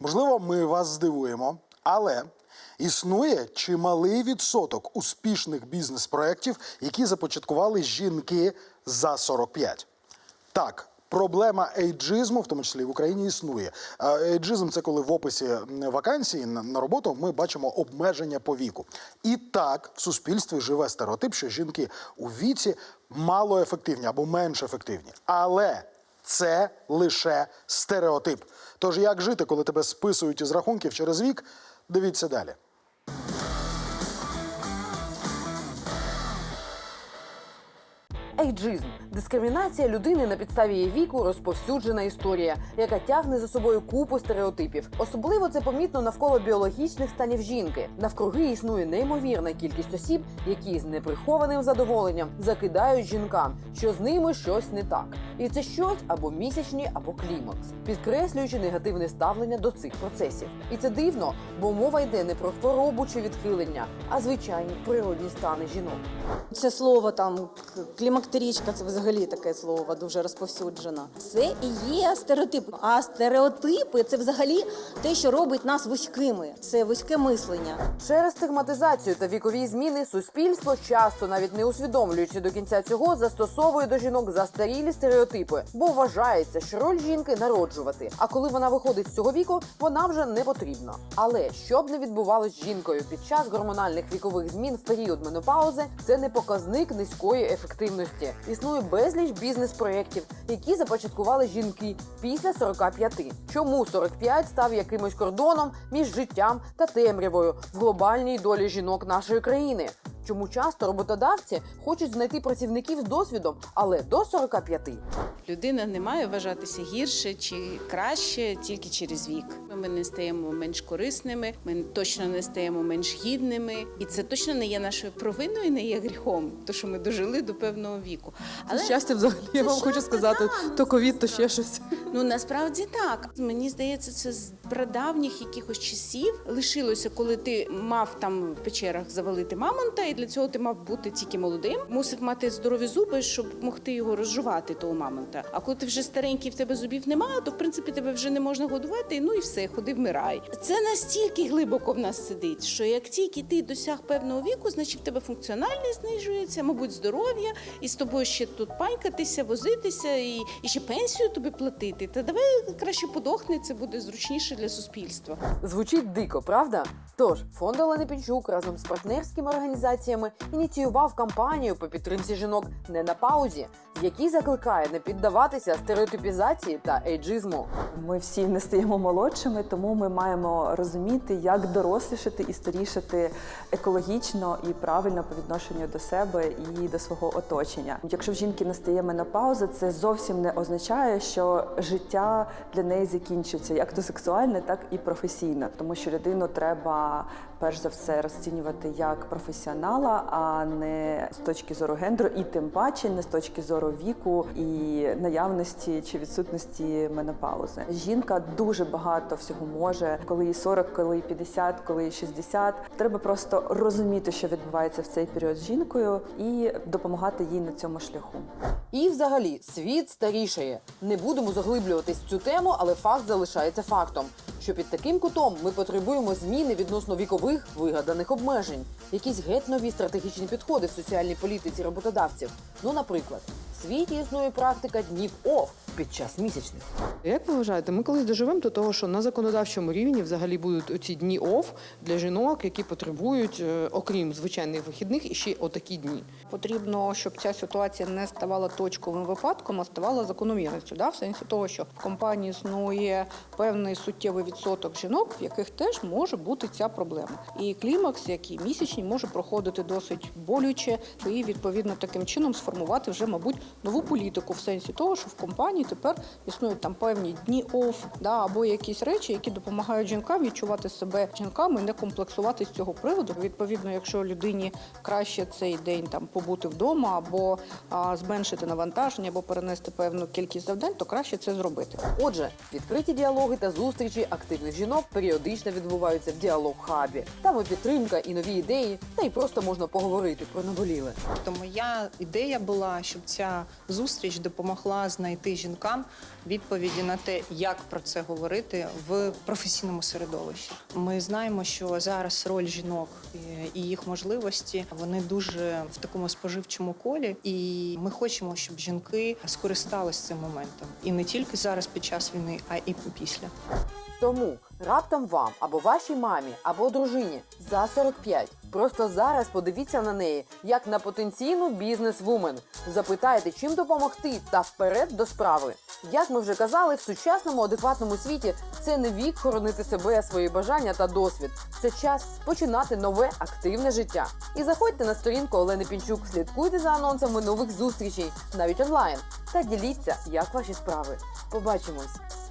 Можливо, ми вас здивуємо, але існує чималий відсоток успішних бізнес-проєктів, які започаткували жінки за 45. Так, проблема ейджизму, в тому числі в Україні, існує. Ейджизм це коли в описі вакансії на роботу ми бачимо обмеження по віку. І так в суспільстві живе стереотип, що жінки у віці мало ефективні або менш ефективні. Але це лише стереотип. Тож як жити, коли тебе списують із рахунків через вік? Дивіться далі. Ейджизм дискримінація людини на підставі її віку розповсюджена історія, яка тягне за собою купу стереотипів. Особливо це помітно навколо біологічних станів жінки. Навкруги існує неймовірна кількість осіб, які з неприхованим задоволенням закидають жінкам, що з ними щось не так. І це щось або місячні, або клімакс, підкреслюючи негативне ставлення до цих процесів. І це дивно, бо мова йде не про хворобу чи відхилення, а звичайні природні стани жінок. Це слово там клімактерічка, це взагалі таке слово дуже розповсюджено. Це і є стереотип. А стереотипи це взагалі те, що робить нас вузькими. Це вузьке мислення. Через стигматизацію та вікові зміни суспільство часто, навіть не усвідомлюючи до кінця цього, застосовує до жінок застарілі стереотипи, бо вважається, що роль жінки народжувати. А коли вона виходить з цього віку, вона вже не потрібна. Але що б не відбувалось з жінкою під час гормональних вікових змін в період менопаузи, це не показник низької ефективності. Існує безліч бізнес-проєктів, які започаткували жінки після 45. Чому 45 став якимось кордоном між життям та темрявою в глобальній долі жінок нашої країни? Чому часто роботодавці хочуть знайти працівників з досвідом, але до 45? Людина не має вважатися гірше чи краще тільки через вік. Ми не стаємо менш корисними, ми точно не стаємо менш гідними, і це точно не є нашою провиною, не є гріхом, то що ми дожили до певного віку. Але Щастя, взагалі, я вам хочу сказати, то ковід, то ще щось. ну насправді так. Мені здається, це з прадавніх якихось часів лишилося, коли ти мав там в печерах завалити мамонта, і для цього ти мав бути тільки молодим, мусив мати здорові зуби, щоб могти його розжувати, того мамонта. А коли ти вже старенький, в тебе зубів немає, то в принципі тебе вже не можна годувати. Ну і все, ходи вмирай. Це настільки глибоко в нас сидить, що як тільки ти досяг певного віку, значить в тебе функціональність знижується, мабуть, здоров'я, і з тобою ще тут панькатися, возитися, і, і ще пенсію тобі платити. Та давай краще подохни, це буде зручніше для суспільства. Звучить дико, правда? Тож фонд Олени Пінчук разом з партнерськими організаціями ініціював кампанію по підтримці жінок не на паузі, в якій закликає не піддаватися стереотипізації та ейджизму. Ми всі не стаємо молодшими, тому ми маємо розуміти, як дорослішати і старішати екологічно і правильно по відношенню до себе і до свого оточення. Якщо в жінки настає менопауза, це зовсім не означає, що життя для неї закінчиться як то сексуальне, так і професійне, тому що людину треба перш за все розцінювати як професіонала, а не з точки зору гендеру, і тим паче не з точки зору віку і наявності чи відсутності менопаузи. Жінка дуже багато всього може, коли їй 40, коли їй 50, коли їй 60. Треба просто розуміти, що відбувається в цей період з жінкою, і допомагати їй на цьому шляху. І взагалі світ старішає. Не будемо заглиблюватись в цю тему, але факт залишається фактом, що під таким кутом ми потребуємо зміни відносно вікових вигаданих обмежень, якісь геть нові стратегічні підходи в соціальній політиці роботодавців. Ну, наприклад, світі існує практика днів оф під час місячних. Як ви вважаєте, ми колись доживемо до того, що на законодавчому рівні взагалі будуть оці дні оф для жінок, які потребують, е, окрім звичайних вихідних, і ще отакі дні. Потрібно, щоб ця ситуація не ставала точковим випадком, а ставала закономірністю. Да? В сенсі того, що в компанії існує певний суттєвий відсоток жінок, в яких теж може бути ця проблема. І клімакс, як і місячні, може проходити досить болюче, і відповідно таким чином сформувати вже, мабуть, нову політику в сенсі того, що в компанії тепер існують там певні дні оф, да, або якісь речі, які допомагають жінкам відчувати себе жінками, не комплексувати з цього приводу. Відповідно, якщо людині краще цей день там побути вдома, або а, зменшити навантаження, або перенести певну кількість завдань, то краще це зробити. Отже, відкриті діалоги та зустрічі активних жінок періодично відбуваються в діалог хабі. Там і підтримка, і нові ідеї, та й просто можна поговорити про наболіле. То моя ідея була, щоб ця зустріч допомогла знайти жінкам відповіді на те, як про це говорити в професійному середовищі. Ми знаємо, що зараз роль жінок і їх можливості вони дуже в такому споживчому колі, і ми хочемо, щоб жінки скористались цим моментом і не тільки зараз під час війни, а і після. Тому раптом вам або вашій мамі, або дружині за 45. Просто зараз подивіться на неї як на потенційну бізнес-вумен. Запитайте, чим допомогти, та вперед до справи. Як ми вже казали, в сучасному адекватному світі це не вік хоронити себе, свої бажання та досвід. Це час починати нове активне життя. І заходьте на сторінку Олени Пінчук, слідкуйте за анонсами нових зустрічей, навіть онлайн, та діліться, як ваші справи. Побачимось!